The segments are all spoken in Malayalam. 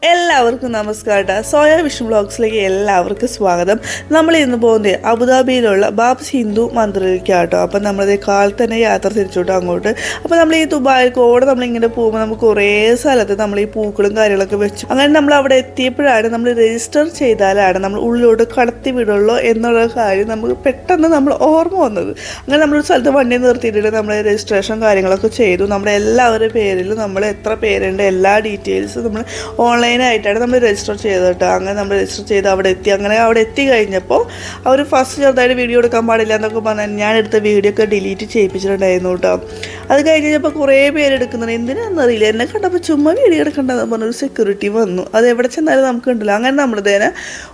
el എല്ലാവർക്കും നമസ്കാരം. സോയ വിഷ്ണു ബ്ലോഗ്സിലേക്ക് എല്ലാവർക്കും സ്വാഗതം. നമ്മൾ ഇന്ന് പോകുന്നത് അബുദാബിയിലുള്ള ബാബ്സ് ഹിന്ദു മന്ദിറിലേക്കാട്ടോ. അപ്പം നമ്മളത് കാൽ തന്നെ യാത്ര തിരിച്ചോട്ടോ അങ്ങോട്ട്. അപ്പം നമ്മൾ ഈ ദുബായിൽ കൂടെ നമ്മളിങ്ങനെ പോകുമ്പോൾ നമുക്ക് കുറേ സ്ഥലത്ത് നമ്മൾ ഈ പൂക്കളും കാര്യങ്ങളൊക്കെ വെച്ചു. അങ്ങനെ നമ്മൾ അവിടെ എത്തിയപ്പോഴാണ് നമ്മൾ രജിസ്റ്റർ ചെയ്താലാണ് നമ്മൾ ഉള്ളിലോട്ട് കടത്തി വിടുള്ളൂ എന്നുള്ള കാര്യം നമുക്ക് പെട്ടെന്ന് നമ്മൾ ഓർമ്മ വന്നത്. അങ്ങനെ നമ്മളൊരു സ്ഥലത്ത് വണ്ടി നിർത്തിയിട്ടുണ്ട് നമ്മൾ രജിസ്ട്രേഷൻ കാര്യങ്ങളൊക്കെ ചെയ്തു. നമ്മുടെ എല്ലാവരുടെ പേരിലും നമ്മൾ എത്ര പേരുണ്ട് എല്ലാ ഡീറ്റെയിൽസും നമ്മൾ ഓൺലൈനായിട്ടാണ് നമ്മൾ രജിസ്റ്റർ ചെയ്തത് കേട്ടോ. അങ്ങനെ നമ്മൾ രജിസ്റ്റർ ചെയ്ത് അവിടെ എത്തി. അങ്ങനെ അവിടെ എത്തി കഴിഞ്ഞപ്പോൾ അവർ ഫസ്റ്റ് ചെറുതായിട്ട് വീഡിയോ എടുക്കാൻ പാടില്ല എന്നൊക്കെ പറഞ്ഞാൽ ഞാൻ എടുത്ത വീഡിയോ ഒക്കെ ഡിലീറ്റ് ചെയ്യിപ്പിച്ചിട്ടുണ്ടായിരുന്നു കേട്ടോ. അത് കഴിഞ്ഞപ്പോൾ കുറേ പേര് എടുക്കുന്നുണ്ട്. എന്തിനാണെന്നറിയില്ല എന്നെ കണ്ടപ്പോൾ ചുമ്മാ വീഡിയോ എടുക്കണ്ടെന്ന് പറഞ്ഞൊരു സെക്യൂരിറ്റി വന്നു. അത് എവിടെ ചെന്നാലും നമുക്ക് ഉണ്ടല്ലോ അങ്ങനെ നമ്മൾ തന്നെ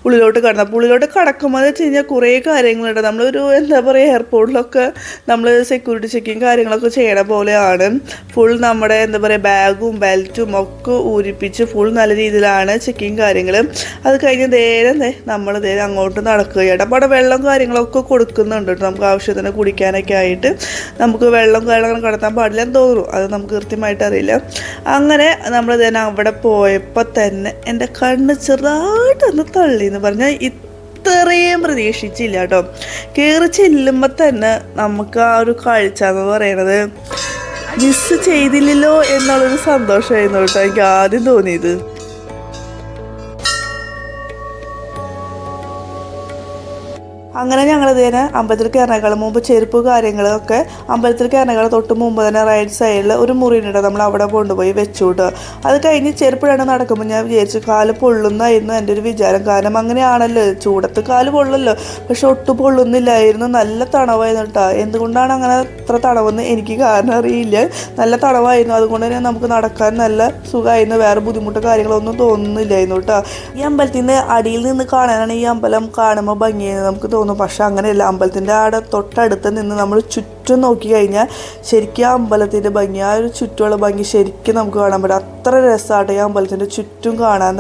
ഉള്ളിലോട്ട് കടന്നു. അപ്പോൾ ഉള്ളിലോട്ട് കടക്കുമ്പോൾ എന്ന് വെച്ച് കഴിഞ്ഞാൽ കുറേ കാര്യങ്ങളുണ്ട്. നമ്മളൊരു എന്താ പറയുക എയർപോർട്ടിലൊക്കെ നമ്മൾ സെക്യൂരിറ്റി ചെക്കിങ് കാര്യങ്ങളൊക്കെ ചെയ്യണ പോലെയാണ്. ഫുൾ നമ്മുടെ എന്താ പറയുക ബാഗും ബെൽറ്റും ഒക്കെ ഊരിപ്പിച്ച് ഫുൾ നല്ല രീതിയിലാണ് ചെക്കിങ് കാര്യങ്ങൾ അത് കഴിഞ്ഞ് നേരെ നമ്മൾ നേരെ അങ്ങോട്ട് നടക്കുകയാണ്. അപ്പോൾ അവിടെ വെള്ളം കാര്യങ്ങളൊക്കെ കൊടുക്കുന്നുണ്ട് നമുക്ക് ആവശ്യത്തിന് കുടിക്കാനൊക്കെ ആയിട്ട്. നമുക്ക് വെള്ളം കാര്യങ്ങളും കടത്താൻ പാടില്ല എന്ന് തോന്നുന്നു. അത് നമുക്ക് കൃത്യമായിട്ട് അറിയില്ല. അങ്ങനെ നമ്മൾ തന്നെ അവിടെ പോയപ്പോൾ തന്നെ എന്റെ കണ്ണ് ചെറുതായിട്ടൊന്ന് തള്ളി എന്ന് പറഞ്ഞാൽ ഇത്രയും പ്രതീക്ഷിച്ചില്ല കേട്ടോ. കയറി ചെല്ലുമ്പോൾ തന്നെ നമുക്ക് ആ ഒരു കാഴ്ച എന്ന് പറയണത് മിസ് ചെയ്തില്ലല്ലോ എന്നുള്ളൊരു സന്തോഷമായിരുന്നു കേട്ടോ എനിക്ക് ആദ്യം തോന്നിയത്. അങ്ങനെ ഞങ്ങൾ ഇതിനെ അമ്പലത്തിൽ കയറണേക്കാളും മുമ്പ് ചെരുപ്പ് കാര്യങ്ങളൊക്കെ അമ്പലത്തിൽ കയറണേക്കാളും തൊട്ട് മുമ്പ് തന്നെ റൈറ്റ് സൈഡിൽ ഒരു മുറിയുണ്ട് നമ്മൾ അവിടെ കൊണ്ടുപോയി വെച്ചു അത് കഴിഞ്ഞ് ചെരുപ്പിടാണ്ട് നടക്കുമ്പോൾ ഞാൻ വിചാരിച്ചു കാൽ പൊള്ളുന്നായിരുന്നു എന്റെ ഒരു വിചാരം. കാരണം അങ്ങനെയാണല്ലോ ചൂടത്ത് കാൽ പൊള്ളല്ലോ. പക്ഷെ ഒട്ടും പൊള്ളുന്നില്ലായിരുന്നു. നല്ല തണവായിരുന്നു കേട്ടോ. എന്തുകൊണ്ടാണ് അങ്ങനെ അത്ര തണവെന്ന് എനിക്ക് കാരണം അറിയില്ല. നല്ല തണവായിരുന്നു. അതുകൊണ്ട് തന്നെ നമുക്ക് നടക്കാൻ നല്ല സുഖമായിരുന്നു. വേറെ ബുദ്ധിമുട്ടോ കാര്യങ്ങളൊന്നും തോന്നുന്നില്ലായിരുന്നു കേട്ടോ. ഈ അമ്പലത്തിൽ നിന്ന് അടിയിൽ നിന്ന് കാണാനാണ് ഈ അമ്പലം കാണുമ്പോൾ ഭംഗിയായിരുന്നു നമുക്ക് തോന്നും പക്ഷേ അങ്ങനെയല്ല. അമ്പലത്തിന്റെ ആടെ തൊട്ടടുത്ത് നിന്ന് നമ്മൾ ചുറ്റും നോക്കി കഴിഞ്ഞാൽ ശരിക്കും ആ അമ്പലത്തിന്റെ ഭംഗി ആ ഒരു ചുറ്റുമുള്ള ഭംഗി ശരിക്കും നമുക്ക് കാണാൻ പറ്റും. അത്ര രസമായിട്ട് ഈ അമ്പലത്തിന്റെ ചുറ്റും കാണാൻ.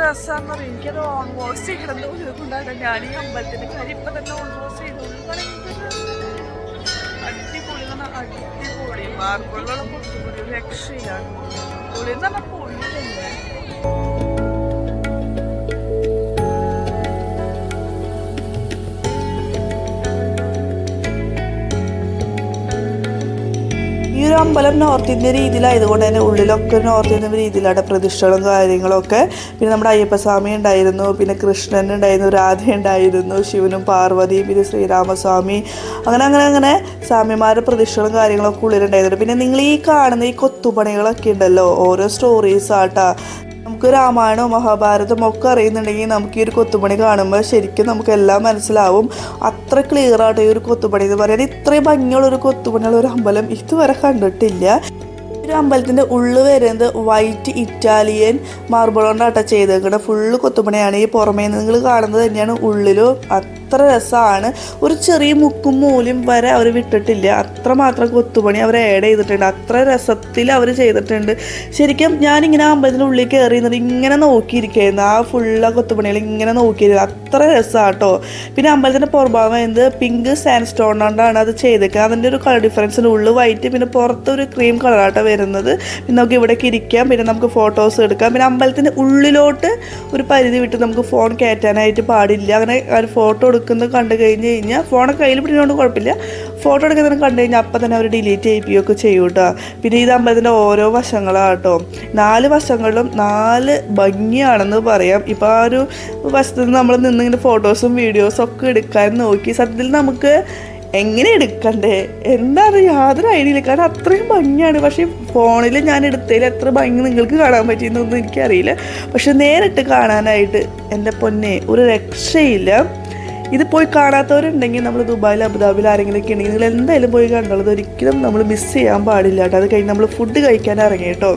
രസാന്ന് എനിക്കത് ഓൺവോഴ്സ് കിടന്ന് കൊണ്ടാണ് ഞാൻ ഈ അമ്പലത്തിന്റെ കാര്യം ഇപ്പൊ തന്നെ ഓൺവോഴ്സ് ചെയ്തു. അടിപൊളി എന്ന് പറഞ്ഞാ അടിപൊളി മാർബിളുള്ള പൊട്ടുപൊളി ഒരു രക്ഷയിലാണ് പൊളി എന്ന് പറഞ്ഞാൽ പൊളി തന്നെ ഈ ഒരു അമ്പലം നോർത്ത് ഇന്ത്യൻ രീതിയിലായതുകൊണ്ട് തന്നെ ഉള്ളിലൊക്കെ നോർത്ത് ഇന്ത്യൻ രീതിയിലാണ് പ്രതിഷ്ഠകളും കാര്യങ്ങളൊക്കെ. പിന്നെ നമ്മുടെ അയ്യപ്പസ്വാമി ഉണ്ടായിരുന്നു പിന്നെ കൃഷ്ണൻ ഉണ്ടായിരുന്നു രാധ ഉണ്ടായിരുന്നു ശിവനും പാർവതി പിന്നെ ശ്രീരാമസ്വാമി. അങ്ങനെ അങ്ങനെ അങ്ങനെ സ്വാമിമാരുടെ പ്രതിഷ്ഠകളും കാര്യങ്ങളൊക്കെ ഉള്ളിലുണ്ടായിരുന്നു പിന്നെ നിങ്ങൾ ഈ കാണുന്ന ഈ കൊത്തുപണികളൊക്കെ ഉണ്ടല്ലോ ഓരോ സ്റ്റോറീസ് ആട്ടാ. നമുക്ക് രാമായണവും മഹാഭാരതവും ഒക്കെ അറിയുന്നുണ്ടെങ്കിൽ നമുക്ക് ഈ ഒരു കൊത്തുപണി കാണുമ്പോൾ ശരിക്കും നമുക്ക് എല്ലാം മനസ്സിലാവും. അത്ര ക്ലിയർ ആയിട്ട് ഈ ഒരു കൊത്തുപണി എന്ന് പറയാൻ ഇത്രയും ഭംഗിയുള്ള ഒരു കൊത്തുപണിയുള്ള ഒരു അമ്പലം ഇതുവരെ കണ്ടിട്ടില്ല. ഒരു അമ്പലത്തിന്റെ ഉള്ളു വരുന്നത് വൈറ്റ് ഇറ്റാലിയൻ മാർബിൾ കൊണ്ടാട്ട ചെയ്തേക്കുന്നത് ഫുള്ള് കൊത്തുപണിയാണ്. ഈ പുറമേ നിങ്ങൾ കാണുന്നത് തന്നെയാണ് ഉള്ളിലും. അത്ര രസമാണ് ഒരു ചെറിയ മുക്കും മൂലയും വരെ അവർ വിട്ടിട്ടില്ല. അത്രമാത്രം കൊത്തുപണി അവർ ആഡ് ചെയ്തിട്ടുണ്ട്. അത്ര രസത്തിൽ അവർ ചെയ്തിട്ടുണ്ട്. ശരിക്കും ഞാനിങ്ങനെ അമ്പലത്തിന്റെ ഉള്ളിൽ കയറി നിന്നിട്ട് ഇങ്ങനെ നോക്കിയിരിക്കുകയായിരുന്നു ആ ഫുള്ള കൊത്തുപണികൾ ഇങ്ങനെ നോക്കിയിരുന്നു. അത്ര കേട്ടോ പിന്നെ അമ്പലത്തിന്റെ പുറഭാഗം എന്ത് പിങ്ക് സാൻഡ് സ്റ്റോൺ കൊണ്ടാണ് അത് ചെയ്തേക്കുന്നത് അതിന്റെ ഒരു കളർ ഡിഫറൻസിന് ഉള്ളു വൈറ്റ് പിന്നെ പുറത്ത് ഒരു ക്രീം കളറാട്ടോ വരുന്നത്. പിന്നെ നമുക്ക് ഇവിടേക്ക് ഇരിക്കാം. പിന്നെ നമുക്ക് ഫോട്ടോസ് എടുക്കാം. പിന്നെ അമ്പലത്തിന്റെ ഉള്ളിലോട്ട് ഒരു പരിധി വിട്ട് നമുക്ക് ഫോൺ കയറ്റാനായിട്ട് പാടില്ല. അങ്ങനെ ഒരു ഫോട്ടോ എടുക്കുന്നത് കണ്ടു കഴിഞ്ഞ് കഴിഞ്ഞാൽ ഫോണൊക്കെ കയ്യിൽ പിടിക്കുന്നതുകൊണ്ട് കുഴപ്പമില്ല. ഫോട്ടോ എടുക്കുന്നതിന് കണ്ടു കഴിഞ്ഞാൽ അപ്പം തന്നെ അവർ ഡിലീറ്റ് ചെയ്യിപ്പിക്കുകയൊക്കെ ചെയ്യും കേട്ടോ പിന്നെ ഇത് അമ്പലത്തിന്റെ ഓരോ വശങ്ങളാട്ടോ. നാല് വശങ്ങളിലും നാല് ഭംഗിയാണെന്ന് പറയാം. ഇപ്പോൾ ആ ഒരു വശത്ത് നിന്ന് നമ്മൾ നിന്നിങ്ങനെ ഫോട്ടോസും വീഡിയോസും ഒക്കെ എടുക്കാൻ നോക്കി. സത്യത്തിൽ നമുക്ക് എങ്ങനെ എടുക്കണ്ടേ? എന്താണ് യാതൊരു ഐഡിയ ഇല്ല. കാരണം അത്രയും ഭംഗിയാണ്. പക്ഷേ ഫോണിൽ ഞാൻ എടുത്തതിൽ എത്ര ഭംഗി നിങ്ങൾക്ക് കാണാൻ പറ്റിയെന്നൊന്നും എനിക്കറിയില്ല. പക്ഷെ നേരിട്ട് കാണാനായിട്ട് എന്റെ പൊന്നെ ഒരു രക്ഷയില്ല. ഇത് പോയി കാണാത്തവരുണ്ടെങ്കിൽ നമ്മൾ ദുബായിൽ അബുദാബിയിൽ ആരെങ്കിലുമൊക്കെ ഉണ്ടെങ്കിൽ നിങ്ങൾ എന്തായാലും പോയി കണ്ടുള്ളത് ഒരിക്കലും നമ്മൾ മിസ് ചെയ്യാൻ പാടില്ല കേട്ടോ. അത് കഴിഞ്ഞ് നമ്മൾ ഫുഡ് കഴിക്കാൻ ഇറങ്ങി കേട്ടോ.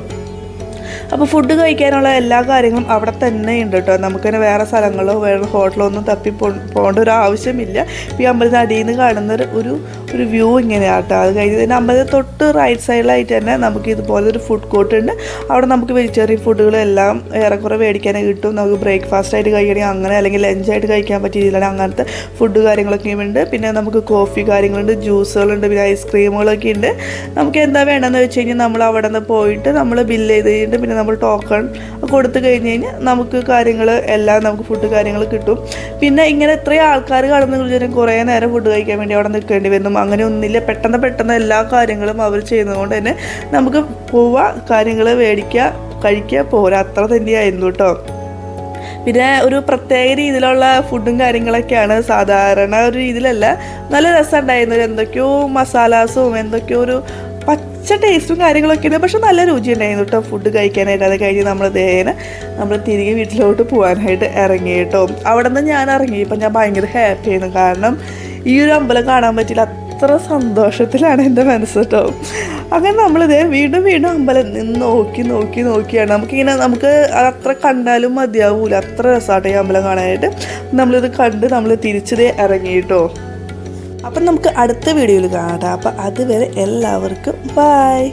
അപ്പോൾ ഫുഡ് കഴിക്കാനുള്ള എല്ലാ കാര്യങ്ങളും അവിടെ തന്നെ ഉണ്ട് കേട്ടോ. നമുക്കതിന് വേറെ സ്ഥലങ്ങളോ വേറെ ഹോട്ടലോ ഒന്നും തപ്പി പോകേണ്ട ഒരു ആവശ്യമില്ല. ഈ അമ്പലത്തിന് അടിയിൽ നിന്ന് കാണുന്ന ഒരു- ഒരു വ്യൂ ഇങ്ങനെയാണ് കേട്ടോ. അത് കഴിഞ്ഞ് പിന്നെ അമ്പലത്തിന് തൊട്ട് റൈറ്റ് സൈഡിലായിട്ട് തന്നെ നമുക്ക് ഇതുപോലെ ഒരു ഫുഡ് കോർട്ട് ഉണ്ട്. അവിടെ നമുക്ക് വെജിറ്റേറിയൻ ഫുഡുകളെല്ലാം ഏറെക്കുറെ മേടിക്കാൻ കിട്ടും. നമുക്ക് ബ്രേക്ക്ഫാസ്റ്റ് ആയിട്ട് കഴിക്കണമെങ്കിൽ അങ്ങനെ അല്ലെങ്കിൽ ലഞ്ചായിട്ട് കഴിക്കാൻ പറ്റിയ രീതിയിലാണ് അങ്ങനത്തെ ഫുഡ് കാര്യങ്ങളൊക്കെ ഉണ്ട്. പിന്നെ നമുക്ക് കോഫി കാര്യങ്ങളുണ്ട് ജ്യൂസുകളുണ്ട് പിന്നെ ഐസ്ക്രീമുകളൊക്കെ ഉണ്ട്. നമുക്ക് എന്താ വേണ്ടതെന്ന് വെച്ച് കഴിഞ്ഞാൽ നമ്മൾ അവിടെ നിന്ന് പോയിട്ട് നമ്മൾ ബില്ല് ചെയ്ത് കഴിഞ്ഞിട്ട് പിന്നെ നമ്മൾ ടോക്കൺ കൊടുത്തു കഴിഞ്ഞ് കഴിഞ്ഞാൽ നമുക്ക് കാര്യങ്ങൾ എല്ലാം നമുക്ക് ഫുഡ് കാര്യങ്ങൾ കിട്ടും. പിന്നെ ഇങ്ങനെ ഇത്രയും ആൾക്കാർ കാണുന്ന വിചാരം കുറേ നേരം ഫുഡ് കഴിക്കാൻ വേണ്ടി അവിടെ നിൽക്കേണ്ടി വരുന്നു അങ്ങനെ ഒന്നില്ല പെട്ടെന്ന് പെട്ടെന്ന് എല്ലാ കാര്യങ്ങളും അവർ ചെയ്യുന്നതുകൊണ്ട് തന്നെ നമുക്ക് പോവുക കാര്യങ്ങൾ മേടിക്കുക കഴിക്കുക പോരാ. അത്ര തന്നെയായിരുന്നു കേട്ടോ പിന്നെ ഒരു പ്രത്യേക രീതിയിലുള്ള ഫുഡും കാര്യങ്ങളൊക്കെയാണ്. സാധാരണ ഒരു രീതിയിലല്ല. നല്ല രസമുണ്ടായിരുന്നു. എന്തൊക്കെയോ മസാലാസും എന്തൊക്കെയോ ഒരു പച്ച ടേസ്റ്റും കാര്യങ്ങളൊക്കെ ഉണ്ട്. പക്ഷെ നല്ല രുചി ഉണ്ടായിരുന്നു കേട്ടോ ഫുഡ് കഴിക്കാനായിട്ട്. അത് കഴിഞ്ഞ് നമ്മൾ ദേനെ നമ്മൾ തിരികെ വീട്ടിലോട്ട് പോകാനായിട്ട് ഇറങ്ങി കേട്ടോ അവിടെ നിന്ന് ഞാൻ ഇറങ്ങി. ഇപ്പം ഞാൻ ഭയങ്കര ഹാപ്പി ആയിരുന്നു. കാരണം ഈ ഒരു അമ്പലം കാണാൻ പറ്റില്ല അത്ര സന്തോഷത്തിലാണ് എന്റെ മനസ്സ് കേട്ടോ അങ്ങനെ നമ്മളിത് വീണ്ടും വീണ്ടും അമ്പലം നിന്ന് നോക്കി നോക്കി നോക്കിയാണ്. നമുക്കിങ്ങനെ നമുക്ക് അത്ര കണ്ടാലും മതിയാവൂല. അത്ര രസമാട്ടോ ഈ അമ്പലം കാണാനായിട്ട്. നമ്മളിത് കണ്ട് നമ്മൾ തിരിച്ചതേ ഇറങ്ങി കേട്ടോ അപ്പം നമുക്ക് അടുത്ത വീഡിയോയിൽ കാണാം. അപ്പം അതുവരെ എല്ലാവർക്കും ബായ്